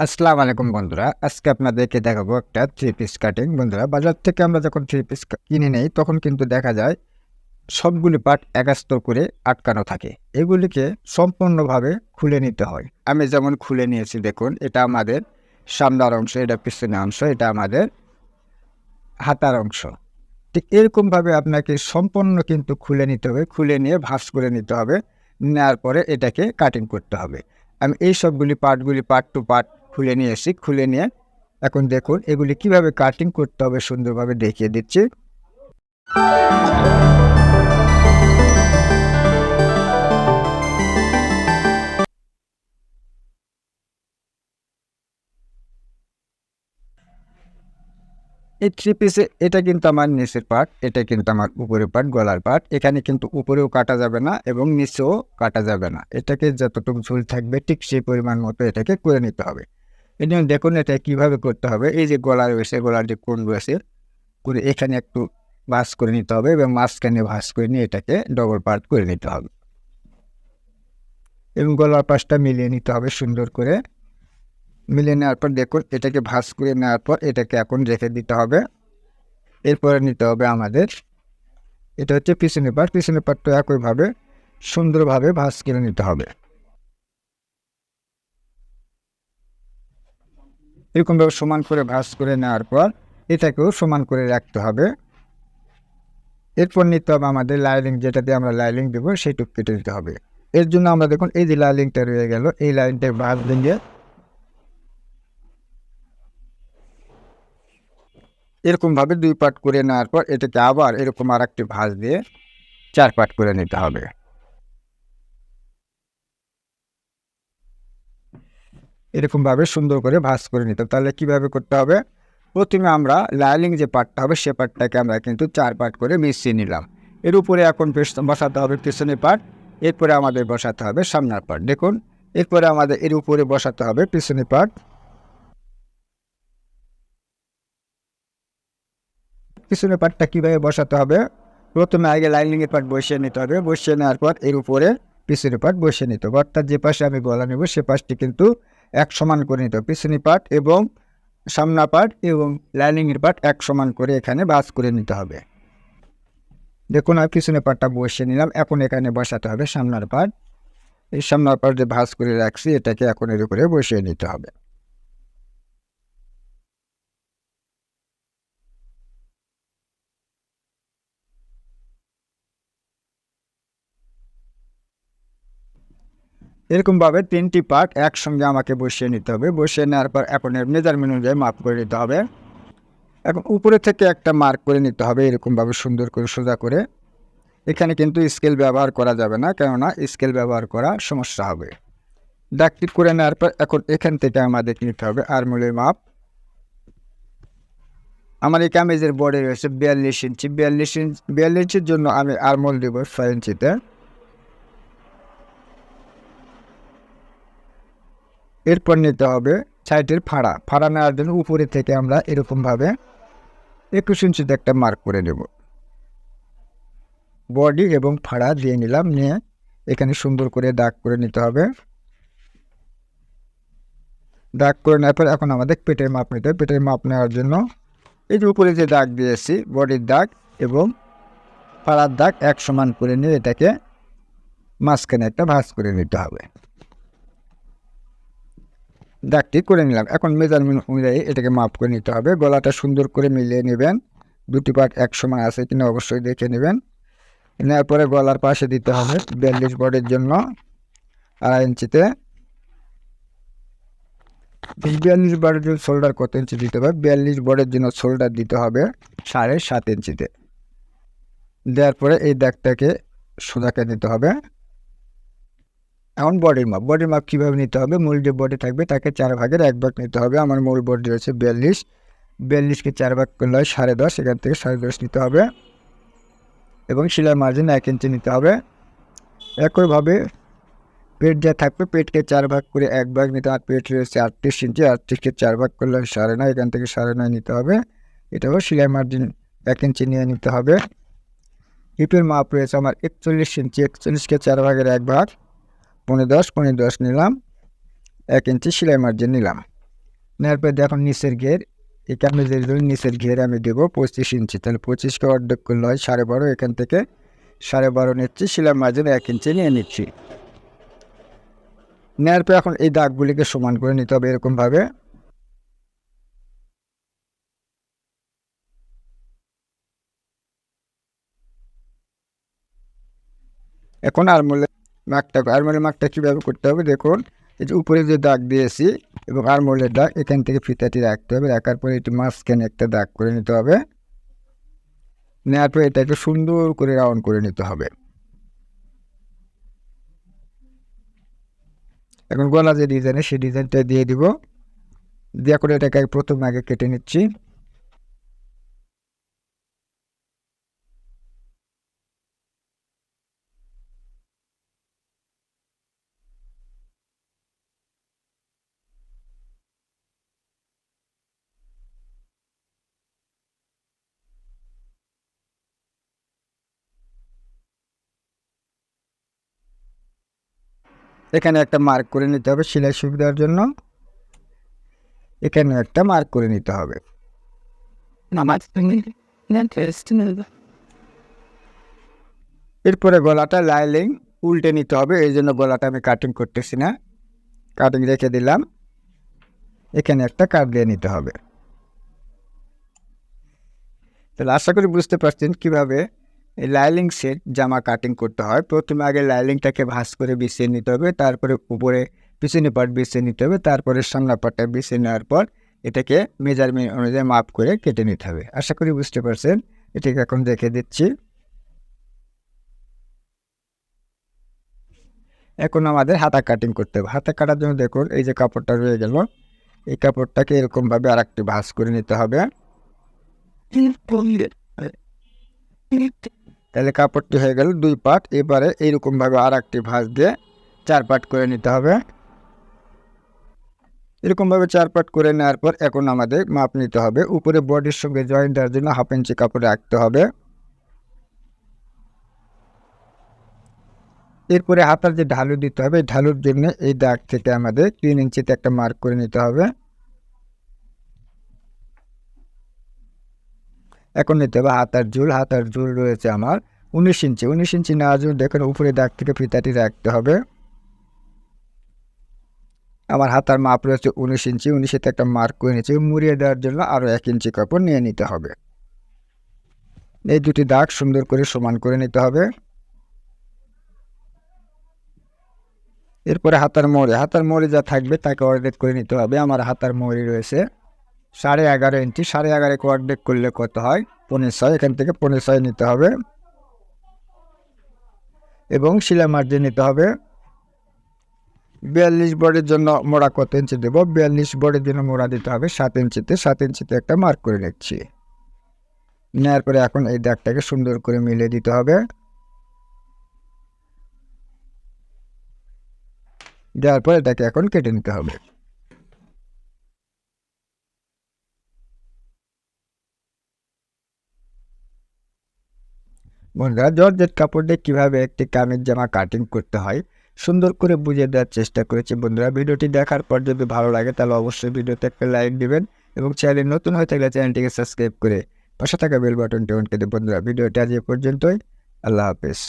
আসসালামু আলাইকুম বন্ধুরা, আজকে আপনাদেরকে দেখাবো একটা থ্রি পিস কাটিং বন্ধুরা, বাজার থেকে আমরা যখন থ্রি পিস কিনে নেই, তখন কিন্তু দেখা যায় সবগুলি পার্ট একাস্তর করে আটকানো থাকে। এগুলিকে সম্পূর্ণভাবে খুলে নিতে হয়। আমি যেমন খুলে নিয়েছি, দেখুন, এটা আমাদের সামনার অংশ, এটা পিছনের অংশ, এটা আমাদের হাতার অংশ। ঠিক এরকমভাবে আপনাকে সম্পূর্ণ কিন্তু খুলে নিতে হবে, খুলে নিয়ে ভাঁজ করে নিতে হবে নেওয়ার পরে এটাকে কাটিং করতে হবে। আমি এই সবগুলি পার্টগুলি পার্ট টু পার্ট খুলে নিয়ে এসি খুলে নিয়ে এখন দেখুন এগুলি কীভাবে কাটিং করতে হবে সুন্দরভাবে দেখিয়ে দিচ্ছি। এই থ্রি পিসে এটা কিন্তু আমার নিচের পার্ট এটা কিন্তু আমার উপরের পার্ট গলার পার্ট এখানে কিন্তু উপরেও কাটা যাবে না এবং নিচেও কাটা যাবে না। এটাকে যতটুকু ঝুল থাকবে ঠিক সেই পরিমাণ মতো এটাকে করে নিতে হবে। এই জন্য দেখুন এটা কীভাবে করতে হবে। এই যে গলা রয়েছে, গলার যে কোন রয়েছে, করে এখানে একটু ভাঁজ করে নিতে হবে এবং মাঝখানে ভাঁজ করে নিয়ে এটাকে ডবল পার্ট করে নিতে হবে। এবং গলার পাশটা মিলিয়ে নিতে হবে সুন্দর করে। মিলিয়ে নেওয়ার পর দেখুন এটাকে ভাঁজ করে নেওয়ার পর এটাকে এখন রেখে দিতে হবে। এরপরে নিতে হবে আমাদের এটা হচ্ছে পিছনে পাট পিছনে পাটটা একইভাবে সুন্দরভাবে ভাঁজ করে নিতে হবে। এরকমভাবে সমান করে ভাঁজ করে নেওয়ার পর এটাকেও সমান করে রাখতে হবে। এরপর নিতে হবে আমাদের লাইলিং যেটা দিয়ে আমরা লাইলিং দেবো সেইটুকু কেটে দিতে হবে। এর জন্য আমরা দেখুন এই যে লাইলিংটা রয়ে গেল, এই লাইনটা ভাঁজ দিয়ে এরকমভাবে দুই পাট করে নেওয়ার পর এটাকে আবার এরকম আর একটি ভাঁজ দিয়ে চার পাট করে নিতে হবে। এরকমভাবে সুন্দর করে ভাঁজ করে নিতে হবে তাহলে কীভাবে করতে হবে? প্রথমে আমরা লাইলিং যে পাটটা হবে, সে পাটটাকে আমরা কিন্তু চার পাট করে মিশিয়ে নিলাম। এর উপরে এখন বসাতে হবে পিছনের পাট, এরপরে আমাদের বসাতে হবে সামনের পাট। দেখুন, এরপরে আমাদের এর উপরে বসাতে হবে পিছনের পাট। পিছনের পাটটা কীভাবে বসাতে হবে? প্রথমে আগে লাইনিংয়ের পাট বসিয়ে নিতে হবে। বসিয়ে নেওয়ার পর এর উপরে পিছনের পাট বসিয়ে নিতে হবে। অর্থাৎ যে পাশে আমি গলা নেব, সে পাশটি কিন্তু এক সমান করে নিতে হবে। পিছনি পাট এবং সামনা পাট এবং লাইনিংয়ের পাট এক সমান করে এখানে বাস করে নিতে হবে। দেখুন, আমি পিছনের পাটটা বসিয়ে নিলাম। এখন এখানে বসাতে হবে সামনার পাট এই সামনার পাট যে ভাঁজ করে রাখছি। এটাকে এখন এর উপরে বসিয়ে নিতে হবে। এরকমভাবে তিনটি পার্ট একসঙ্গে আমাকে বসিয়ে নিতে হবে। বসিয়ে নেওয়ার পর এখন এর মেজারমেন্ট অনুযায়ী মাপ করে নিতে হবে। এখন উপরে থেকে একটা মার্ক করে নিতে হবে এরকমভাবে সুন্দর করে সোজা করে। এখানে কিন্তু স্কেল ব্যবহার করা যাবে না, কেননা স্কেল ব্যবহার করা সমস্যা হবে। ডাকটি করে নেওয়ার পর এখন এখান থেকে আমাদের নিতে হবে আরমুলের মাপ আমার এই কামেজের বডি রয়েছে বিয়াল্লিশ ইঞ্চি। বিয়াল্লিশ ইঞ্চি ইঞ্চির জন্য আমি আরমোল দেবো ছয় ইঞ্চিতে। এরপর নিতে হবে সাইডের ফাড়া ফাড়া নেওয়ার জন্য উপরে থেকে আমরা এরকমভাবে একুশ ইঞ্চিতে একটা মার্ক করে নেব। বডি এবং ফাড়া দিয়ে নিলাম, নিয়ে এখানে সুন্দর করে দাগ করে নিতে হবে। দাগ করে নেওয়ার পর এখন আমাদের পেটের মাপ নিতে হবে। পেটের মাপ নেওয়ার জন্য এই যে উপরে যে দাগ দিয়েছি বডির দাগ এবং ফাড়ার দাগ এক সমান করে নিয়ে এটাকে মাঝখানে একটা ভাঁজ করে নিতে হবে। দাগটি করে নিলাম। এখন মেজারমেন্ট অনুযায়ী এটাকে মাপ করে নিতে হবে। গলাটা সুন্দর করে মিলিয়ে নেবেন। দুটি পার্ট এক সমান আছে কিনা অবশ্যই দেখে নেবেন। নেওয়ার পরে গলার পাশে দিতে হবে বিয়াল্লিশ বডির জন্য আড়াই ইঞ্চিতে। বিয়াল্লিশ বডির জন্য শোল্ডার কত ইঞ্চি দিতে হবে? বিয়াল্লিশ বডির জন্য শোল্ডার দিতে হবে সাড়ে সাত ইঞ্চিতে। দেওয়ার পরে এই দাগটাকে সোজাকে নিতে হবে। এখন বডির মাপ বডির মাপ কীভাবে নিতে হবে? মূল যে বডি থাকবে তাকে চার ভাগের এক ভাগ নিতে হবে। আমার মূল বডি রয়েছে বিয়াল্লিশ। বিয়াল্লিশকে চার ভাগ করলে হয় সাড়ে দশ, এখান থেকে সাড়ে দশ নিতে হবে। এবং শিলার মার্জিন এক ইঞ্চি নিতে হবে। একইভাবে পেট যা থাকবে, পেটকে চার ভাগ করে এক ভাগ নিতে আর পেট রয়েছে আটত্রিশ ইঞ্চি আটত্রিশকে চার ভাগ করলে সাড়ে নয়, এখান থেকে সাড়ে নয় নিতে হবে। এটাও শিলাই মার্জিন এক ইঞ্চি নিয়ে নিতে হবে। হিপের মাপ রয়েছে আমার একচল্লিশ ইঞ্চি একচল্লিশকে চার ভাগের এক ভাগ। পনেরো দশ পনেরো দশ নিলাম। এক ইঞ্চি সেলাই মার্জিন নিলাম। নেওয়ার পর দেখুন নিচের ঘের এই কামিজের জন্য নিচের ঘের আমি দেবো পঁচিশ ইঞ্চি। তাহলে পঁচিশকে অর্ধেক করলে হয় সাড়ে বারো, এখান থেকে সাড়ে বারো নিচ্ছি শিলার মাঝে এক ইঞ্চি নিয়ে নিচ্ছি। নেওয়ার পর এখন এই দাগগুলিকে সমান করে নিতে হবে এরকমভাবে। এখন আরমোলের মাকটা আরমোলের মাকটা কীভাবে করতে হবে দেখুন। এই যে উপরে যে দাগ দিয়েছি এবং আরমোলের দাগ, এখান থেকে ফিতাটি রাখতে হবে। রাখার পরে একটু মাঝখানে একটা দাগ করে নিতে হবে। নেওয়ার পরে এটাকে সুন্দর করে রাউন্ড করে নিতে হবে। এখন গলা যে ডিজাইনে সেই ডিজাইনটা দিয়ে দিব। দিয়ে করে এটাকে প্রথম আগে কেটে নিচ্ছি। এখানে একটা মার্ক করে নিতে হবে সেলাই সুবিধার জন্য। এখানে একটা মার্ক করে নিতে হবে। এরপরে গলাটা লাইলিং উল্টে নিতে হবে এই জন্য গলাটা আমি কাটিং করতেছি না। কাটিং রেখে দিলাম। এখানে একটা কাট দিয়ে নিতে হবে। তাহলে আশা করি বুঝতে পারছেন কীভাবে এই লাইলিং সেট জামা কাটিং করতে হয়। প্রথমে আগে লাইলিংটাকে ভাঁজ করে বিছিয়ে নিতে হবে, তারপরে উপরে পিছনে পাট বিছিয়ে নিতে হবে, তারপরে সামনা পাটটা বিছিয়ে নেওয়ার পর এটাকে মেজারমেন্ট অনুযায়ী মাপ করে কেটে নিতে হবে। আশা করি বুঝতে পারছেন, এটাকে এখন দেখে দিচ্ছি। এখন আমাদের হাতা কাটিং করতে হবে। হাতা কাটার জন্য দেখুন, এই যে কাপড়টা রয়ে গেল, এই কাপড়টাকে এরকমভাবে আর একটু ভাঁজ করে নিতে হবে। তাহলে কাপড়টি হয়ে গেল দুই পাট। এবারে এইরকমভাবে আর একটি ভাঁজ দিয়ে চার পাট করে নিতে হবে। এরকমভাবে চার পাট করে নেওয়ার পর এখন আমাদের মাপ নিতে হবে। উপরে বডির সঙ্গে জয়েন্ট দেওয়ার জন্য হাফ ইঞ্চি কাপড় রাখতে হবে। এরপরে হাতার যে ঢালু দিতে হবে ঢালুর জন্য এই দাগ থেকে আমাদের তিন ইঞ্চিতে একটা মার্ক করে নিতে হবে। এখন নিতে হবে হাতার ঝুল হাতার ঝুল রয়েছে আমার। উনিশ ইঞ্চি উনিশ ইঞ্চি না জন্য দেখুন উপরে দাগ থেকে ফিতাটি রাখতে হবে। আমার হাতার মাপ রয়েছে উনিশ ইঞ্চি, উনিশেতে একটা মার্ক করে নিয়েছি, মুড়িয়ে দেওয়ার জন্য আরও এক ইঞ্চি কাপড় নিয়ে নিতে হবে। এই দুটি দাগ সুন্দর করে সমান করে নিতে হবে। এরপরে হাতার মোড়ে হাতার মোড়ে যা থাকবে তাকে অর্ডার করে নিতে হবে, আমার হাতার মোড়ে রয়েছে। সাড়ে এগারো ইঞ্চি সাড়ে এগারো অর্ধেক করলে কত হয়? পনেরো ছয়, এখান থেকে পনেরো ছয় নিতে হবে। এবং শিলা মার্জিন নিতে হবে। বিয়াল্লিশ বোর্ডের জন্য মোড়া কত ইঞ্চি দেবো? বিয়াল্লিশ বোর্ডের জন্য মোড়া দিতে হবে সাত ইঞ্চিতে সাত ইঞ্চিতে একটা মার্ক করে নিচ্ছি। নেওয়ার পরে এখন এই দাগটাকে সুন্দর করে মিলিয়ে দিতে হবে। দেওয়ার পরে এটাকে এখন কেটে নিতে হবে। বন্ধুরা, জর্জেট কাপড় দিয়ে কীভাবে একটি কামিজ জামা কাটিং করতে হয়, সুন্দর করে বুঝিয়ে দেওয়ার চেষ্টা করেছি। বন্ধুরা, ভিডিওটি দেখার পর যদি ভালো লাগে, তাহলে অবশ্যই ভিডিওতে একটা লাইক দেবেন এবং চ্যানেল নতুন হয়ে থাকলে চ্যানেলটিকে সাবস্ক্রাইব করে পাশে থাকা বেল বাটনটি অন করে বন্ধুরা, ভিডিওটি আজ এ পর্যন্তই। আল্লাহ হাফেজ।